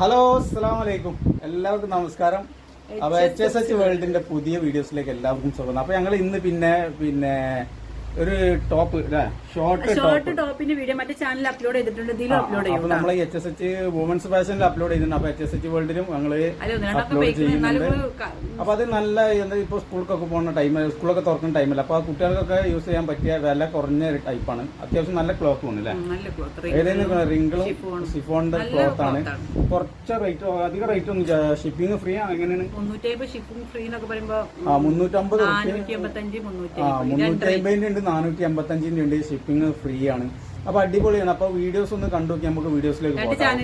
Hello അസ്സാം വലൈക്കും എല്ലാവർക്കും നമസ്കാരം. അപ്പൊ എച്ച് എസ് എച്ച് വേൾഡിന്റെ പുതിയ വീഡിയോസിലേക്ക് എല്ലാവർക്കും സ്വാഗതം. അപ്പൊ ഞങ്ങൾ ഇന്ന് പിന്നെ പിന്നെ ഒരു ടോപ്പ് ഷോർട്ട് ഷോർട്ട് ടോപ്പ് ടോപ്പിന്റെ വീഡിയോ മറ്റേ ചാനലിൽ അപ്ലോഡ് ചെയ്തിട്ടുണ്ട്. ഇതിലും അപ്ലോഡ് ചെയ്യും നമ്മൾ എച്ച് എസ് എച്ച് വുമൻസ് ഫാഷനിൽ അപ്ലോഡ് ചെയ്തിട്ടുണ്ട്. അപ്പൊ എച്ച് എസ് എച്ച് വേൾഡിലും രണ്ടൊക്കെ അപ്ലോഡ് ചെയ്യുന്നുണ്ട്. അപ്പൊ അത് നല്ല എന്താ ഇപ്പൊ സ്കൂൾക്കൊക്കെ പോകുന്ന ടൈം സ്കൂളൊക്കെ തുറക്കുന്ന ടൈമില്ല അപ്പൊ കുട്ടികൾക്കൊക്കെ യൂസ് ചെയ്യാൻ പറ്റിയ വില കുറഞ്ഞ ഒരു ടൈപ്പാണ് അത്യാവശ്യം നല്ല ക്ലോത്ത് ആണ് അല്ലേ. ഏതെങ്കിലും റിങ്കിളും Chiffon. സിഫോണിന്റെ ക്ലോത്ത് ആണ്. കുറച്ച് റേറ്റ് അധികം റേറ്റ് ഒന്നും ഷിപ്പിംഗ് ഫ്രീ ആണ് എങ്ങനെയാണ്? മുന്നൂറ്റി ആ മുന്നൂറ്റി അമ്പതിന്റെ ഉണ്ട് നാനൂറ്റി എൺപത്തഞ്ചിന്റെ ഉണ്ട് ഷിപ്പിംഗ് ഫ്രീ ആണ്. അപ്പൊ അടിപൊളിയാണ്. അപ്പൊ വീഡിയോസ് ഒന്ന് കണ്ടു നോക്കി നമുക്ക് വീഡിയോസിലേക്ക് പോകാം.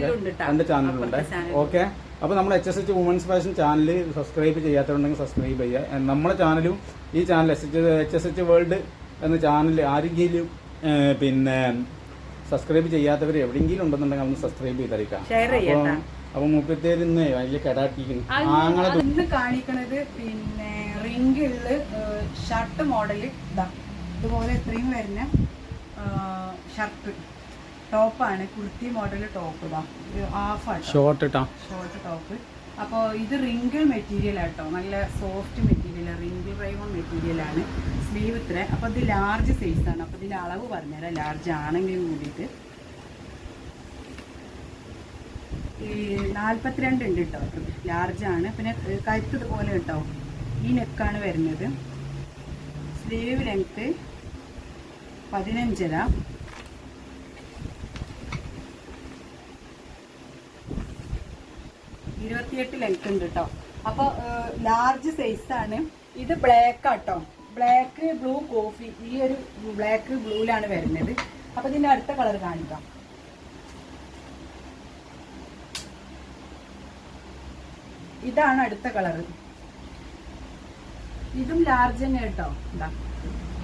രണ്ട് ചാനലുണ്ട്. ഓക്കെ അപ്പൊ നമ്മൾ H S H women's fashion channel subscribe ചെയ്യാത്തവരുണ്ടെങ്കിൽ സബ്സ്ക്രൈബ് ചെയ്യുക നമ്മുടെ ചാനലും ഈ channel S H H S H world എന്ന ചാനൽ ആരെങ്കിലും പിന്നെ സബ്സ്ക്രൈബ് ചെയ്യാത്തവർ എവിടെയെങ്കിലും ഉണ്ടെന്നുണ്ടെങ്കിൽ ഒന്ന് സബ്സ്ക്രൈബ് ചെയ്തേക്കാം. അപ്പൊ മുപ്പത്തേര് ഇന്ന് വലിയ കെടാട്ടിക്കുന്നു ആങ്ങളെ കാണിക്കണത് പിന്നെ റിംഗിൽ ഷർട്ട് മോഡൽ ഇതാ ഇതുപോലെ ഇത്രയും വരുന്ന ഷർട്ട് ടോപ്പാണ് കുർത്തി മോഡൽ ടോപ്പ് ഇതാ ഹാഫ് ആട്ടോ. ഷോർട്ട് ഷോർട്ട് ടോപ്പ് അപ്പോൾ ഇത് റിങ്കിൾ മെറ്റീരിയൽ ആട്ടോ. നല്ല സോഫ്റ്റ് മെറ്റീരിയൽ റിങ്കിൾ റൈവൺ മെറ്റീരിയലാണ് സ്ലീവ് ഇത്ര. അപ്പോൾ ഇത് ലാർജ് സൈസ് ആണ്. അപ്പോൾ ഇതിന്റെ അളവ് പറഞ്ഞുതരാം. ലാർജ് ആണെങ്കിലും കൂടിയിട്ട്. ഈ നാൽപ്പത്തിരണ്ട് ഉണ്ട് കേട്ടോ ലാർജ് ആണ്. പിന്നെ കഴുത്ത് പോലെ കേട്ടോ ഈ നെക്കാണ് വരുന്നത്. സ്ലീവ് ലെങ്ത്ത് പതിനഞ്ചര. ഇരുപത്തിയെട്ട് ലെങ്ത് ഉണ്ട് കേട്ടോ അപ്പോൾ ലാർജ് സൈസ് ആണ്. ഇത് ബ്ലാക്ക് ആട്ടോ. ബ്ലാക്ക് ബ്ലൂ കോഫി ഈ ഒരു ബ്ലാക്ക് ബ്ലൂവിലാണ് വരുന്നത്. അപ്പോൾ ഇതിന്റെ അടുത്ത കളർ കാണിക്കാം ഇതാണ് അടുത്ത കളർ ഇതും ലാർജ് തന്നെ കേട്ടോ ഇതാ.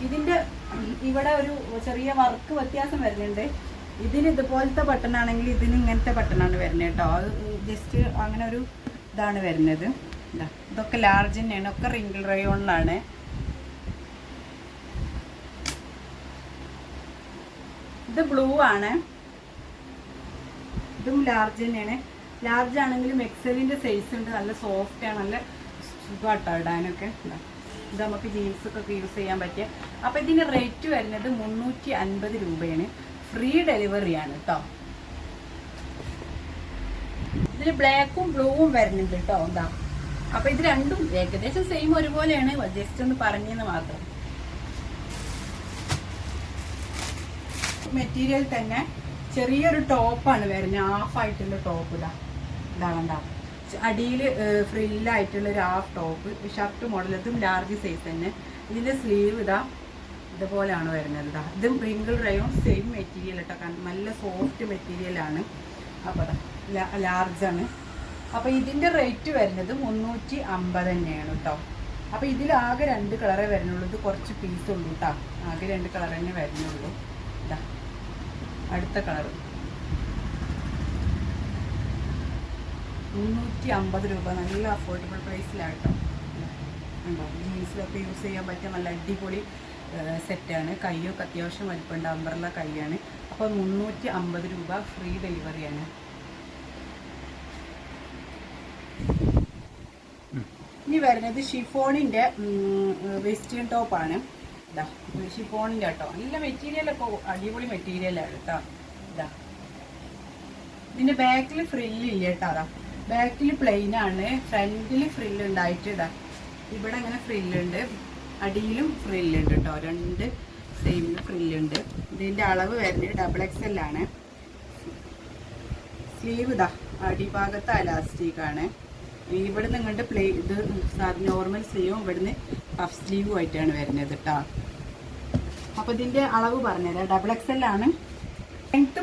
ഇതിന്റെ ഇവിടെ ഒരു ചെറിയ വർക്ക് വ്യത്യാസം വരുന്നുണ്ട്. ഇതിന് ഇതുപോലത്തെ ബട്ടൺ ആണെങ്കിൽ ഇതിന് ഇങ്ങനത്തെ ആണ് വരുന്നത് കേട്ടോ. അത് ജസ്റ്റ് അങ്ങനെ ഒരു ഇതാണ് വരുന്നത്. ഇതാ ഇതൊക്കെ ലാർജ് തന്നെയാണ്. ഒക്കെ റിങ്കിൾ റയോണിലാണ് ഇത് ബ്ലൂ ആണ്. ഇതും ലാർജ് തന്നെയാണ്. ലാർജ് ആണെങ്കിലും എക്സലിന്റെ സൈസ് ഉണ്ട്. നല്ല സോഫ്റ്റ് ആണ്. നല്ല സുഖമാട്ടോ ഇടാനൊക്കെ. ഇത് നമുക്ക് ജീൻസൊക്കെ യൂസ് ചെയ്യാൻ പറ്റിയ അപ്പൊ ഇതിന്റെ റേറ്റ് വരുന്നത് മുന്നൂറ്റി അൻപത് രൂപയാണ് ഫ്രീ ഡെലിവറിയാണ് കേട്ടോ ഇതിൽ ബ്ലാക്കും ബ്ലൂവും വരുന്നുണ്ട് കേട്ടോ എന്താ? അപ്പൊ ഇത് രണ്ടും ഏകദേശം സെയിം ഒരുപോലെയാണ്. ജസ്റ്റ് ഒന്ന് പറഞ്ഞെന്ന് മാത്രം. മെറ്റീരിയൽ തന്നെ ചെറിയൊരു ടോപ്പാണ് വരുന്നത്. ഹാഫ് ആയിട്ടുള്ള ടോപ്പ് ഇതാ. ഇതാണ് എന്താ അടിയിൽ ഫ്രില്ലായിട്ടുള്ള ഒരു ഹാഫ് ടോപ്പ് ഷർട്ട് മോഡൽ ഇതും ലാർജ് സൈസ് തന്നെ. ഇതിന്റെ സ്ലീവ് ഇതാ. ഇതുപോലെയാണ് വരുന്നത്. ഇതാ പ്രിങ്കിൾ റയോൺ സെയിം മെറ്റീരിയൽ കേട്ടോ നല്ല സോഫ്റ്റ് മെറ്റീരിയലാണ് അപ്പോൾ ലാർജ് ആണ്. അപ്പോൾ ഇതിന്റെ റേറ്റ് വരുന്നത് മുന്നൂറ്റി അമ്പത് തന്നെയാണ് കേട്ടോ അപ്പോൾ ഇതിലാകെ രണ്ട് കളറേ വരുന്നുള്ളൂ. ഇത് കുറച്ച് പീസ് ഉള്ളൂ കേട്ടോ ആകെ രണ്ട് കളർ തന്നെ വരുന്നുള്ളൂ. ഇതാ അടുത്ത കളർ മുന്നൂറ്റി അമ്പത് രൂപ. നല്ല അഫോർഡബിൾ പ്രൈസിലാണ് ഉണ്ടോ ജീൻസിലൊക്കെ യൂസ് ചെയ്യാൻ പറ്റിയ നല്ല അടിപൊളി സെറ്റാണ്. കയ്യൊക്കെ അത്യാവശ്യം വലിപ്പമുണ്ട്. അമ്പർല കൈയാണ്. അപ്പോൾ മുന്നൂറ്റി അമ്പത് രൂപ ഫ്രീ ഡെലിവറിയാണ് ഇനി വരുന്നത് ഷിഫോണിന്റെ വെസ്റ്റേൺ ടോപ്പാണ് ഇതാ ഷിഫോണിന്റെ കേട്ടോ. നല്ല മെറ്റീരിയലൊക്കെ അടിപൊളി മെറ്റീരിയലാണ് കേട്ടോ. ഇതാ ഇതിന്റെ ബാക്കിൽ ഫ്രില്ല് ഇല്ല കേട്ടോ. അതാ ബാക്കിൽ പ്ലെയിനാണ് ഫ്രണ്ടിൽ ഫ്രില്ല് ഉണ്ടായിട്ട് ഇതാ ഇവിടെ ഇങ്ങനെ ഫ്രില്ലുണ്ട് അടിയിലും ഫ്രില്ലുണ്ട് കേട്ടോ രണ്ട് സെയിം ഫ്രില്ലുണ്ട് ഇതിന്റെ അളവ് വരുന്നത് ഡബിൾ എക്സ് എൽ ആണ്. സ്ലീവ് ഇതാ അടിഭാഗത്ത് അലാസ്റ്റിക് ആണ്. ഇവിടുന്ന് ഇങ്ങോട്ട് പ്ലേ ഇത് നോർമൽ സ്ലീവും ഇവിടുന്ന് പഫ് സ്ലീവും ആയിട്ടാണ് വരുന്നത് കേട്ടോ അപ്പോൾ ഇതിന്റെ അളവ് പറഞ്ഞുതരാം. ഡബിൾ എക്സ് എൽ ആണ്.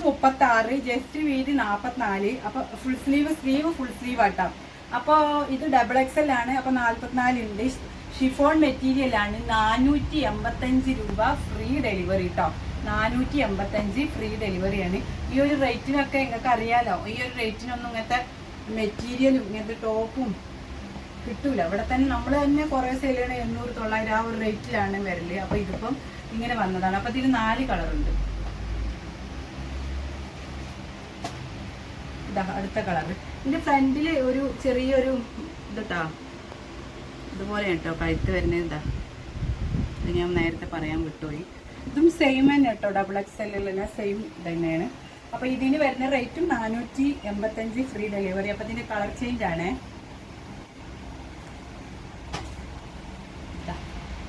മുപ്പത്തി ആറ് ജസ്റ്റ് വീതി നാൽപ്പത്തിനാല് അപ്പോൾ full sleeve sleeve full sleeve ആട്ടാം. അപ്പോൾ ഇത് ഡബിൾ എക്സ് എൽ ആണ്. അപ്പോൾ നാൽപ്പത്തിനാല് ഉണ്ട് ഷിഫോൺ മെറ്റീരിയൽ ആണ് നാനൂറ്റി എൺപത്തഞ്ച് രൂപ ഫ്രീ ഡെലിവറി കേട്ടോ നാനൂറ്റി എൺപത്തഞ്ച് ഫ്രീ ഡെലിവറിയാണ് ഈ ഒരു റേറ്റിനൊക്കെ നിങ്ങൾക്ക് അറിയാലോ. ഈ ഒരു റേറ്റിനൊന്നും ഇങ്ങനത്തെ മെറ്റീരിയലും ഇങ്ങനത്തെ ടോപ്പും കിട്ടൂല. ഇവിടെ തന്നെ നമ്മൾ തന്നെ കുറേ സെയിൽ ചെയ്യണ എണ്ണൂറ് തൊള്ളായിരം ആ ഒരു റേറ്റിലാണ് വരൽ. അപ്പൊ ഇതിപ്പം ഇങ്ങനെ വന്നതാണ്. അപ്പൊ ഇതിന് നാല് കളറുണ്ട് ഇതാ അടുത്ത കളർ ഇതിന്റെ ഫ്രണ്ടിൽ ഒരു ചെറിയൊരു ഇതാ ഇതുപോലെ കേട്ടോ കഴുത്ത് വരുന്നത് ഇതാ ഇത് ഞാൻ നേരത്തെ പറയാൻ വിട്ടുപോയി. ഇതും സെയിം തന്നെ കേട്ടോ ഡബിൾ എക്സ് തന്നെ സെയിം തന്നെയാണ്. അപ്പോൾ ഇതിന് വരുന്ന റേറ്റും നാനൂറ്റി എൺപത്തഞ്ച് ഫ്രീ ഡെലിവറി അപ്പൊ ഇതിന്റെ കളർ ചേഞ്ച് ആണ്.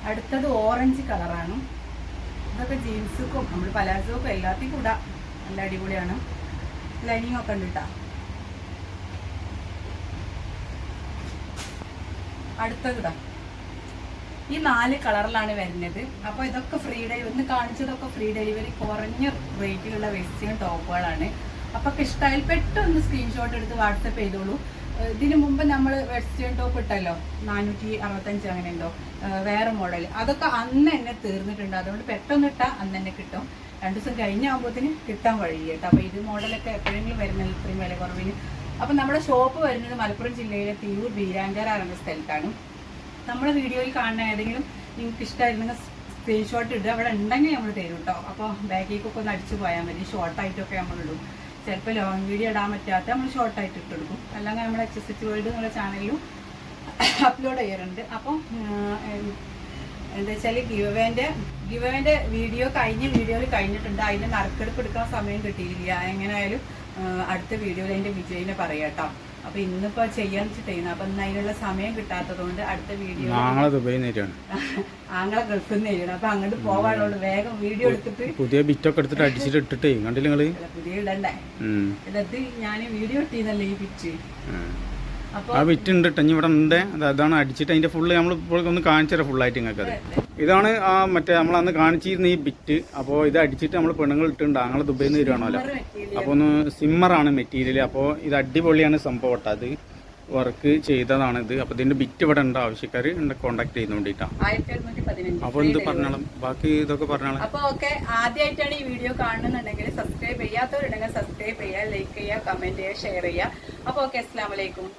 അടുത്തത് ഓറഞ്ച് കളറാണ് ഇതൊക്കെ ജീൻസുക്കും നമ്മൾ പലാസോക്കും എല്ലാത്തിനും കൂടാ നല്ല അടിപൊളിയാണ്. ലൈനിങ് ഒക്കെ ഉണ്ട് കേട്ടോ അടുത്തത്. ഈ നാല് കളറിലാണ് വരുന്നത്. അപ്പോൾ ഇതൊക്കെ ഫ്രീ ഡെലിവറി ഒന്ന് കാണിച്ചതൊക്കെ ഫ്രീ ഡെലിവറി കുറഞ്ഞ റേറ്റിലുള്ള വെസ്റ്റിയും ടോപ്പുകളാണ് അപ്പോൾ ഇഷ്ടമായാൽ പെട്ടെന്ന് സ്ക്രീൻഷോട്ട് എടുത്ത് വാട്സപ്പ് ചെയ്തോളൂ. ഇതിനു മുമ്പ് നമ്മൾ വെസ്റ്റേൺ ടോപ്പ് ഇട്ടല്ലോ. നാനൂറ്റി അറുപത്തഞ്ച് അങ്ങനെ ഉണ്ടോ വേറെ മോഡൽ അതൊക്കെ അന്ന് തന്നെ തീർന്നിട്ടുണ്ട്. അതുകൊണ്ട് പെട്ടെന്ന് ഇട്ടാൽ അന്ന് തന്നെ കിട്ടും. രണ്ടു ദിവസം കഴിഞ്ഞാകുമ്പോഴത്തേന് കിട്ടാൻ വഴി കേട്ടോ അപ്പോൾ ഇത് മോഡലൊക്കെ എപ്പോഴെങ്കിലും വരുന്നില്ല ഇത്രയും വില കുറവിന് അപ്പം നമ്മുടെ ഷോപ്പ് വരുന്നത് മലപ്പുറം ജില്ലയിലെ തിരൂർ ബീരാങ്കര എന്ന സ്ഥലത്താണ്. നമ്മുടെ വീഡിയോയിൽ കാണുന്ന ഏതെങ്കിലും നിങ്ങൾക്ക് ഇഷ്ടമായിരുന്നെങ്കിൽ സ്ക്രീൻഷോട്ട് ഇടുക. അവിടെ ഉണ്ടെങ്കിൽ നമ്മൾ തരും കേട്ടോ അപ്പോൾ ബാക്കിലേക്കൊക്കെ ഒന്ന് അടിച്ചു പോയാൽ മതി. ഷോർട്ടായിട്ടൊക്കെ നമ്മൾ ഇടും. ചിലപ്പോൾ ലോങ് വീഡിയോ ഇടാൻ പറ്റാത്ത നമ്മൾ ഷോർട്ടായിട്ട് ഇട്ടെടുക്കും അല്ലെങ്കിൽ നമ്മൾ എച്ച് എസ് എച്ച് വേൾഡ് എന്നുള്ള ചാനലിലും അപ്ലോഡ് ചെയ്യാറുണ്ട്. അപ്പം എന്താ വെച്ചാൽ ഗിവവേന്റെ ഗിവവേന്റെ വീഡിയോ കഴിഞ്ഞ വീഡിയോയിൽ കഴിഞ്ഞിട്ടുണ്ട്. അതിന്റെ നറുക്കെടുപ്പ് എടുക്കാൻ സമയം കിട്ടിയില്ല. എങ്ങനെയായാലും അടുത്ത വീഡിയോയിൽ എന്റെ വിജയിനെ പറയാട്ടോ കേട്ടോ. അപ്പോൾ ഇന്നിപ്പോ ചെയ്യാൻ വെച്ചിട്ടേന്ന്. അപ്പൊ ഇന്ന് അതിനുള്ള സമയം കിട്ടാത്തത് കൊണ്ട് അടുത്ത വീഡിയോ ആങ്ങളെ ദുബൈ നേരിട്ടാണ് ആങ്ങളെ ഗൾഫിൽ നിന്ന് അപ്പൊ അപ്പം അങ്ങോട്ട് പോവാനുള്ളൂ. വേഗം വീഡിയോ എടുത്തിട്ട് പുതിയ ബിറ്റൊക്കെ എടുത്തിട്ട് അടിച്ചിട്ട് ഇട്ടിട്ടേ കണ്ടില്ല നിങ്ങൾ? പുതിയ ഇടണ്ടേ? ഉം. ഞാൻ വീഡിയോ ഇട്ടീന്നല്ലേ ഈ. അപ്പോൾ ആ ബിറ്റ് ഉണ്ട് ഇനി ഇവിടെ ഉണ്ട്. അത് അതാണ് അടിച്ചിട്ട് അതിന്റെ ഫുള്ള് നമ്മൾ ഇപ്പോൾ ഒന്ന് കാണിച്ചു ഫുള്ളായിട്ട് നിങ്ങൾക്ക് അത്. ഇതാണ് ആ മറ്റേ നമ്മൾ അന്ന് കാണിച്ചിരുന്ന ഈ ബിറ്റ് അപ്പോൾ ഇത് അടിച്ചിട്ട് നമ്മൾ പെണ്ണുങ്ങൾ ഇട്ടുണ്ട് ആങ്ങളെ ദുബൈയിൽ നിന്ന് വരുവാണല്ലോ അപ്പോൾ ഒന്ന് സിമ്മറാണ് മെറ്റീരിയൽ അപ്പോൾ ഇത് അടിപൊളിയാണ് സംഭവം അത്. വർക്ക് ചെയ്തതാണ് ഇത്. അപ്പോൾ ഇതിന്റെ ബിറ്റ് ഇവിടെ ഉണ്ട്. ആവശ്യക്കാർ കോണ്ടാക്ട് ചെയ്യുന്നോണ്ടിട്ടാ. ആയിരത്തി അപ്പൊ പതിനഞ്ച്. അപ്പോൾ എന്ത് പറഞ്ഞോളാം ബാക്കി ഇതൊക്കെ പറഞ്ഞോളാം അപ്പൊ ഓക്കെ ആദ്യമായിട്ടാണ് ഈ വീഡിയോ കാണുന്നുണ്ടെങ്കിൽ സബ്സ്ക്രൈബ് ചെയ്യാത്തവരുണ്ടെങ്കിൽ സബ്സ്ക്രൈബ് ചെയ്യുക ലൈക്ക് ചെയ്യുക കമന്റ് ചെയ്യുക ഷെയർ ചെയ്യുക. അപ്പൊ ഓക്കെ അസ്സാം വലൈക്കും